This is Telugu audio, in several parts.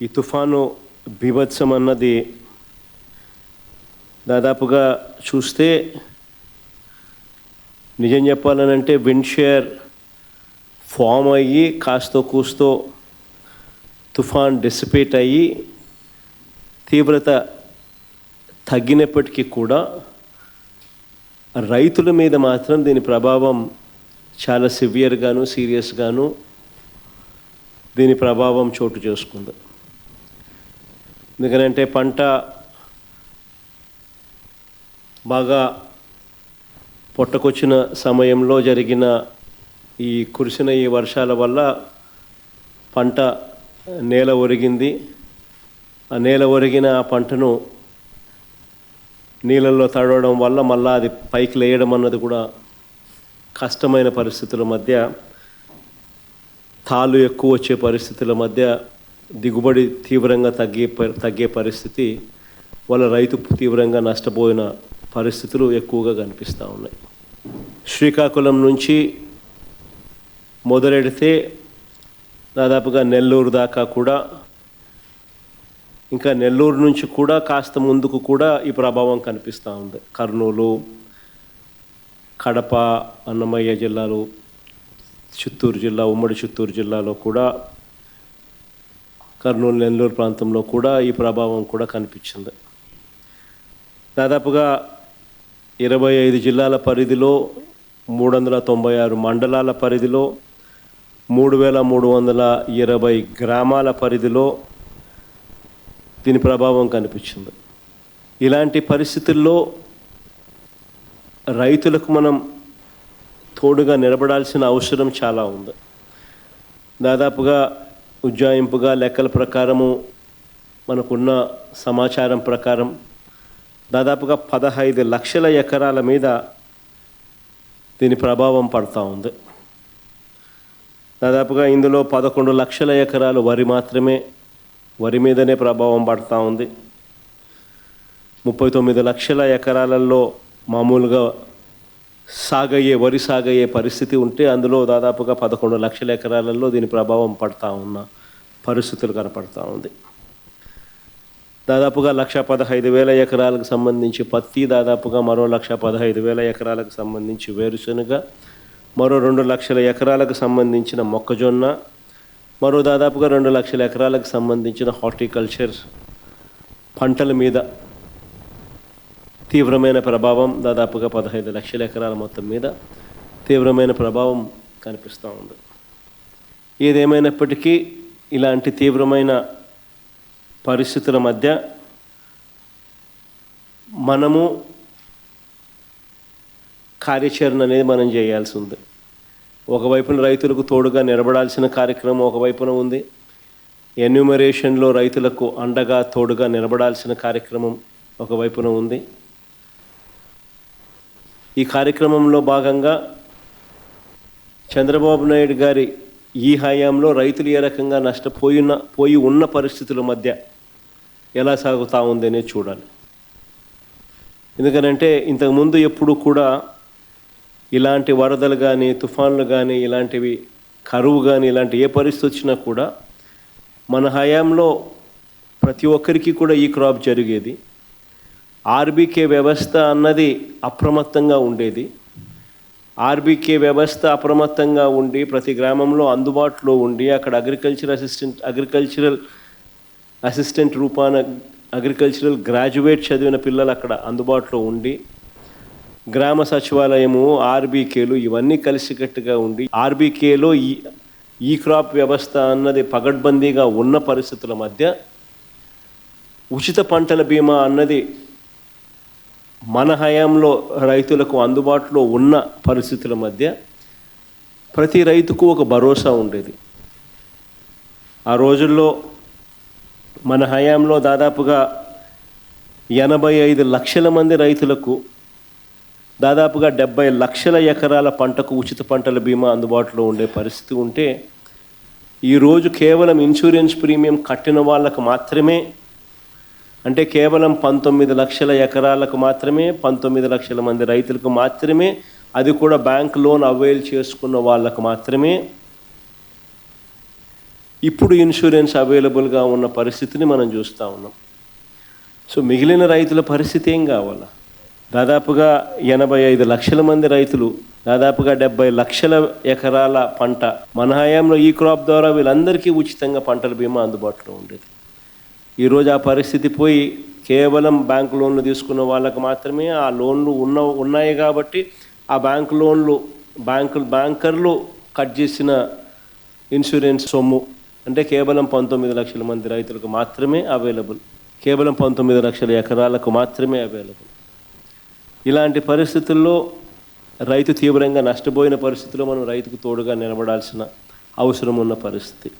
ఈ తుఫాను బీభత్సం అన్నది దాదాపుగా చూస్తే నిజం చెప్పాలనంటే విండ్షేర్ ఫామ్ అయ్యి కాస్తో కూస్తో తుఫాన్ డిసిపేట్ అయ్యి తీవ్రత తగ్గినప్పటికీ కూడా రైతుల మీద మాత్రం దీని ప్రభావం చాలా సివియర్గాను సీరియస్గాను దీని ప్రభావం చోటు చేసుకుంది. ఎందుకంటే పంట బాగా పొట్టకొచ్చిన సమయంలో జరిగిన ఈ కురిసిన ఈ వర్షాల వల్ల పంట నేల ఒరిగింది. ఆ నేల ఒరిగిన ఆ పంటను నీళ్ళల్లో తడవడం వల్ల మళ్ళా అది పైకి లేయడం అన్నది కూడా కష్టమైన పరిస్థితుల మధ్య తాళ్ళు ఎక్కువ వచ్చే పరిస్థితుల మధ్య దిగుబడి తీవ్రంగా తగ్గే ప- తగ్గే పరిస్థితి వాళ్ళ రైతు తీవ్రంగా నష్టపోయిన పరిస్థితులు ఎక్కువగా కనిపిస్తూ ఉన్నాయి. శ్రీకాకుళం నుంచి మొదలెడితే దాదాపుగా నెల్లూరు దాకా కూడా ఇంకా నెల్లూరు నుంచి కూడా కాస్త ముందుకు కూడా ఈ ప్రభావం కనిపిస్తూ ఉంది. కర్నూలు కడప అన్నమయ్య జిల్లాలు చిత్తూరు జిల్లా ఉమ్మడి చిత్తూరు జిల్లాలో కూడా కర్నూలు నెల్లూరు ప్రాంతంలో కూడా ఈ ప్రభావం కూడా కనిపించింది. దాదాపుగా ఇరవై ఐదు జిల్లాల పరిధిలో మూడు వందల తొంభై ఆరు మండలాల పరిధిలో మూడు వేల మూడు వందల ఇరవై గ్రామాల పరిధిలో దీని ప్రభావం కనిపించింది. ఇలాంటి పరిస్థితుల్లో రైతులకు మనం తోడుగా నిలబడాల్సిన అవసరం చాలా ఉంది. దాదాపుగా ఉజ్జాయింపుగా లెక్కల ప్రకారము మనకున్న సమాచారం ప్రకారం దాదాపుగా పదహైదు లక్షల ఎకరాల మీద దీని ప్రభావం పడతా ఉంది. దాదాపుగా ఇందులో పదకొండు లక్షల ఎకరాలు వరి మాత్రమే వరి మీదనే ప్రభావం పడతా ఉంది. ముప్పై తొమ్మిది లక్షల ఎకరాలలో మామూలుగా సాగయ్యే వరి సాగయ్యే పరిస్థితి ఉంటే అందులో దాదాపుగా పదకొండు లక్షల ఎకరాలలో దీని ప్రభావం పడతా ఉన్న పరిస్థితులు కనపడతా ఉంది. దాదాపుగా లక్ష పదహైదు వేల ఎకరాలకు సంబంధించి పత్తి దాదాపుగా మరో లక్ష పదహైదు వేల ఎకరాలకు సంబంధించి వేరుశనగ మరో రెండు లక్షల ఎకరాలకు సంబంధించిన మొక్కజొన్న మరో దాదాపుగా రెండు లక్షల ఎకరాలకు సంబంధించిన హార్టికల్చర్ పంటల మీద తీవ్రమైన ప్రభావం దాదాపుగా పదహైదు లక్షల ఎకరాల మొత్తం మీద తీవ్రమైన ప్రభావం కనిపిస్తూ ఉంది. ఏదేమైనప్పటికీ ఇలాంటి తీవ్రమైన పరిస్థితుల మధ్య మనము కార్యాచరణ అనేది మనం చేయాల్సి ఉంది. ఒకవైపున రైతులకు తోడుగా నిలబడాల్సిన కార్యక్రమం ఒకవైపున ఉంది. ఎన్యూమరేషన్లో రైతులకు అండగా తోడుగా నిలబడాల్సిన కార్యక్రమం ఒకవైపున ఉంది. ఈ కార్యక్రమంలో భాగంగా చంద్రబాబు నాయుడు గారి ఈ హయాంలో రైతులు ఏ రకంగా నష్టపోయిన పోయి ఉన్న పరిస్థితుల మధ్య ఎలా సాగుతూ ఉందనే చూడాలి. ఎందుకనంటే ఇంతకుముందు ఎప్పుడు కూడా ఇలాంటి వరదలు కానీ తుఫాన్లు కానీ ఇలాంటివి కరువు కానీ ఇలాంటి ఏ పరిస్థితి వచ్చినా కూడా మన హయాంలో ప్రతి ఒక్కరికి కూడా ఈ క్రాప్ జరిగేది. ఆర్బీకే వ్యవస్థ అన్నది అప్రమత్తంగా ఉండేది. ఆర్బీకే వ్యవస్థ అప్రమత్తంగా ఉండి ప్రతి గ్రామంలో అందుబాటులో ఉండి అక్కడ అగ్రికల్చర్ అసిస్టెంట్ అగ్రికల్చరల్ అసిస్టెంట్ రూపాన అగ్రికల్చరల్ గ్రాడ్యుయేట్ చదివిన పిల్లలు అక్కడ అందుబాటులో ఉండి గ్రామ సచివాలయము ఆర్బీకేలు ఇవన్నీ కలిసికట్టుగా ఉండి ఆర్బీకేలో ఈ ఈ క్రాప్ వ్యవస్థ అన్నది పగడ్బందీగా ఉన్న పరిస్థితుల మధ్య ఉచిత పంటల బీమా అన్నది మన హయాంలో రైతులకు అందుబాటులో ఉన్న పరిస్థితుల మధ్య ప్రతి రైతుకు ఒక భరోసా ఉండేది. ఆ రోజుల్లో మన హయాంలో దాదాపుగా ఎనభై ఐదు లక్షల మంది రైతులకు దాదాపుగా డెబ్బై లక్షల ఎకరాల పంటకు ఉచిత పంటల బీమా అందుబాటులో ఉండే పరిస్థితి ఉంటే ఈరోజు కేవలం ఇన్సూరెన్స్ ప్రీమియం కట్టిన వాళ్ళకు మాత్రమే అంటే కేవలం పంతొమ్మిది లక్షల ఎకరాలకు మాత్రమే పంతొమ్మిది లక్షల మంది రైతులకు మాత్రమే అది కూడా బ్యాంక్ లోన్ అవైల్ చేసుకున్న వాళ్ళకు మాత్రమే. ఇప్పుడు ఇన్సూరెన్స్ అవైలబుల్గా ఉన్న పరిస్థితిని మనం చూస్తూ ఉన్నాం. సో మిగిలిన రైతుల పరిస్థితి ఏం కావాలా? దాదాపుగా ఎనభై ఐదు లక్షల మంది రైతులు దాదాపుగా డెబ్బై లక్షల ఎకరాల పంట. మన హయాంలో ఈ క్రాప్ ద్వారా వీళ్ళందరికీ ఉచితంగా పంటల బీమా అందుబాటులో ఉండేది. ఈరోజు ఆ పరిస్థితి పోయి కేవలం బ్యాంక్ లోన్లు తీసుకున్న వాళ్ళకు మాత్రమే ఆ లోన్లు ఉన్న ఉన్నాయి కాబట్టి ఆ బ్యాంక్ లోన్లు బ్యాంకులు బ్యాంకర్లు కట్ చేసిన ఇన్సూరెన్స్ సొమ్ము అంటే కేవలం పంతొమ్మిది లక్షల మంది రైతులకు మాత్రమే అవైలబుల్. కేవలం పంతొమ్మిది లక్షల ఎకరాలకు మాత్రమే అవైలబుల్. ఇలాంటి పరిస్థితుల్లో రైతు తీవ్రంగా నష్టపోయిన పరిస్థితిలో మనం రైతుకు తోడుగా నిలబడాల్సిన అవసరం ఉన్న పరిస్థితి.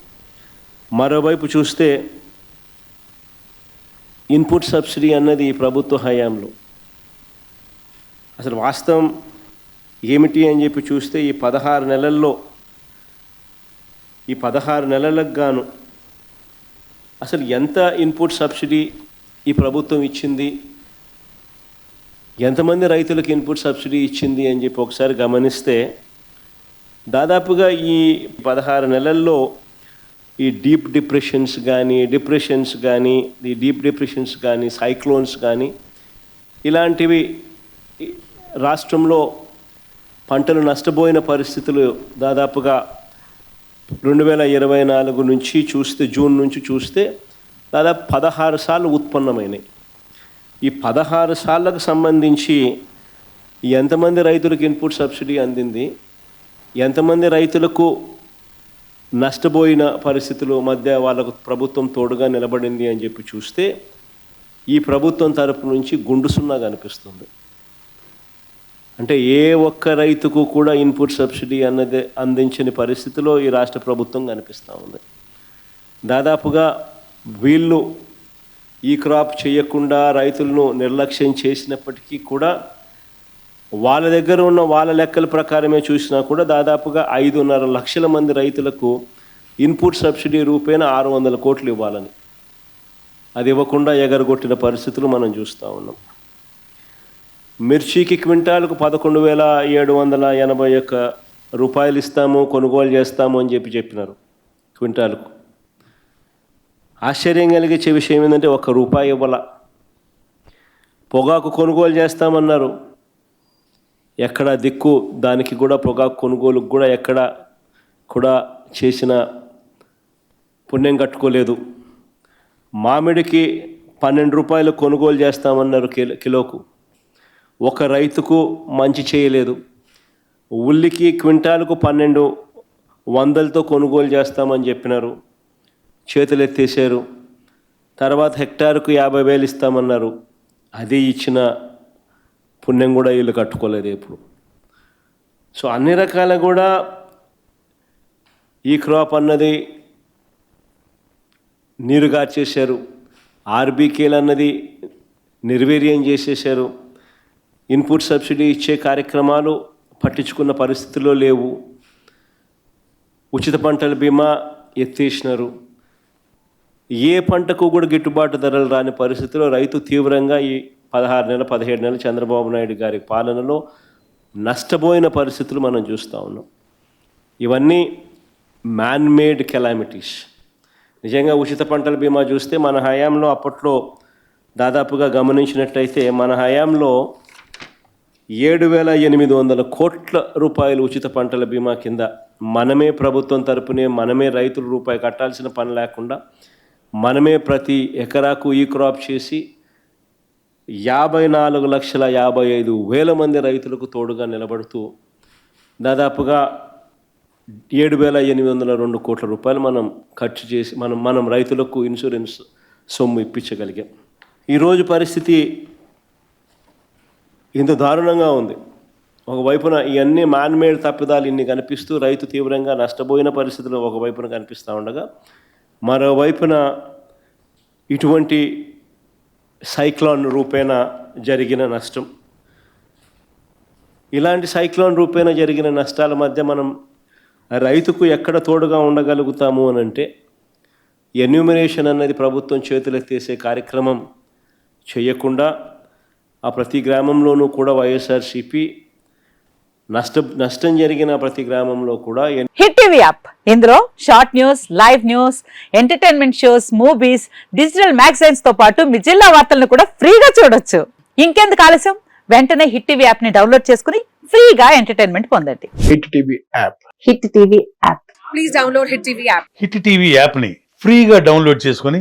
మరోవైపు చూస్తే ఇన్పుట్ సబ్సిడీ అన్నది ఈ ప్రభుత్వ హయాంలో. అసలు వాస్తవం ఏమిటి అని చెప్పి చూస్తే ఈ పదహారు నెలల్లో ఈ పదహారు నెలలకు గాను అసలు ఎంత ఇన్పుట్ సబ్సిడీ ఈ ప్రభుత్వం ఇచ్చింది? ఎంతమంది రైతులకు ఇన్పుట్ సబ్సిడీ ఇచ్చింది అని చెప్పి ఒకసారి గమనిస్తే దాదాపుగా ఈ పదహారు నెలల్లో ఈ డీప్ డిప్రెషన్స్ కానీ డిప్రెషన్స్ కానీ ఈ డీప్ డిప్రెషన్స్ కానీ సైక్లోన్స్ కానీ ఇలాంటివి రాష్ట్రంలో పంటలు నష్టపోయిన పరిస్థితులు దాదాపుగా రెండు వేల ఇరవై నాలుగు నుంచి చూస్తే జూన్ నుంచి చూస్తే దాదాపు పదహారు సార్లు ఉత్పన్నమైనాయి. ఈ పదహారు సార్లకు సంబంధించి ఎంతమంది రైతులకు ఇన్పుట్ సబ్సిడీ అందింది? ఎంతమంది రైతులకు నష్టపోయిన పరిస్థితుల మధ్య వాళ్ళకు ప్రభుత్వం తోడుగా నిలబడింది అని చెప్పి చూస్తే ఈ ప్రభుత్వం తరపు నుంచి గుండు సున్నా కనిపిస్తుంది అంటే ఏ ఒక్క రైతుకు కూడా ఇన్పుట్ సబ్సిడీ అన్నది అందించని పరిస్థితిలో ఈ రాష్ట్ర ప్రభుత్వం కనిపిస్తూ ఉంది. దాదాపుగా వీళ్ళు ఈ క్రాప్ చేయకుండా రైతులను నిర్లక్ష్యం చేసినప్పటికీ కూడా వాళ్ళ దగ్గర ఉన్న వాళ్ళ లెక్కల ప్రకారమే చూసినా కూడా దాదాపుగా ఐదున్నర లక్షల మంది రైతులకు ఇన్పుట్ సబ్సిడీ రూపేణ ఆరు వందల కోట్లు ఇవ్వాలని. అది ఇవ్వకుండా ఎగరగొట్టిన పరిస్థితులు మనం చూస్తూ ఉన్నాం. మిర్చికి క్వింటాలకు పదకొండు వేల ఏడు వందల ఎనభై ఒక్క రూపాయలు ఇస్తాము కొనుగోలు చేస్తాము అని చెప్పి చెప్పినారు క్వింటాలకు. ఆశ్చర్యం కలిగించే విషయం ఏంటంటే ఒక్క రూపాయి ఇవ్వాల. పొగాకు కొనుగోలు చేస్తామన్నారు. ఎక్కడ దిక్కు దానికి కూడా పొగాకు కొనుగోలుకు కూడా ఎక్కడ కూడా చేసిన పుణ్యం కట్టుకోలేదు. మామిడికి పన్నెండు రూపాయలు కొనుగోలు చేస్తామన్నారు కిలో కిలోకు. ఒక రైతుకు మంచి చేయలేదు. ఉల్లికి క్వింటాలకు పన్నెండు వందలతో కొనుగోలు చేస్తామని చెప్పినారు. చేతులు ఎత్తేసారు తర్వాత హెక్టార్కు యాభై వేలు ఇస్తామన్నారు. అది ఇచ్చిన పుణ్యం కూడా వీళ్ళు కట్టుకోలేదు ఇప్పుడు సో అన్ని రకాల కూడా ఈ క్రాప్ అన్నది నీరు గార్చేశారు ఆర్బీకేలు అన్నది నిర్వీర్యం చేసేసారు ఇన్పుట్ సబ్సిడీ ఇచ్చే కార్యక్రమాలు పట్టించుకున్న పరిస్థితుల్లో లేవు. ఉచిత పంటల బీమా ఎత్తేసినారు. ఏ పంటకు కూడా గిట్టుబాటు ధరలు రాని పరిస్థితిలో రైతు తీవ్రంగా ఈ పదహారు నెలలు పదిహేడు నెలలు చంద్రబాబు నాయుడు గారి పాలనలో నష్టపోయిన పరిస్థితులు మనం చూస్తూ ఉన్నాం. ఇవన్నీ మ్యాన్ మేడ్ కెలామిటీస్ నిజంగా ఉచిత పంటల బీమా చూస్తే మన హయాంలో అప్పట్లో దాదాపుగా గమనించినట్లయితే మన హయాంలో ఏడు వేల ఎనిమిది వందల కోట్ల రూపాయలు ఉచిత పంటల బీమా కింద మనమే ప్రభుత్వం తరపునే మనమే రైతులు రూపాయి కట్టాల్సిన పని లేకుండా మనమే ప్రతి ఎకరాకు ఈ క్రాప్ చేసి యాభై నాలుగు లక్షల యాభై ఐదు వేల మంది రైతులకు తోడుగా నిలబడుతూ దాదాపుగా ఏడు వేల ఎనిమిది వందల రెండు కోట్ల రూపాయలు మనం ఖర్చు చేసి మనం మనం రైతులకు ఇన్సూరెన్స్ సొమ్ము ఇప్పించగలిగాం. ఈరోజు పరిస్థితి ఇంత దారుణంగా ఉంది. ఒకవైపున ఇవన్నీ మాన్మేడ్ తప్పిదాలు ఇన్ని కనిపిస్తూ రైతు తీవ్రంగా నష్టపోయిన పరిస్థితులు ఒకవైపున కనిపిస్తూ ఉండగా మరోవైపున ఇటువంటి సైక్లాన్ రూపేణ జరిగిన నష్టం. ఇలాంటి సైక్లోన్ రూపేణ జరిగిన నష్టాల మధ్య మనం రైతుకు ఎక్కడ తోడుగా ఉండగలుగుతాము అని అంటే ఎన్యూమినేషన్ అనేది ప్రభుత్వం చేతులెత్తేసే కార్యక్రమం చేయకుండా ఆ ప్రతి గ్రామంలోనూ కూడా వైఎస్ఆర్సిపి నష్ట నష్టం జరిగిన ప్రతి గ్రామంలో కూడా హిట్ టీవీ యాప్. ఇందులో short news live news entertainment shows movies digital మ్యాగజైన్స్తో పాటు మీ జిల్లా వార్తలను కూడా ఫ్రీగా చూడొచ్చు. ఇంకెందుకు ఆలస్యం? వెంటనే హిట్ టీవీ యాప్ని డౌన్లోడ్ చేసుకుని ఫ్రీగా ఎంటర్టైన్మెంట్ పొందండి. Hit TV app. Hit TV app. Please download Hit TV app. Hit TV యాప్ని ఫ్రీగా డౌన్లోడ్ చేసుకొని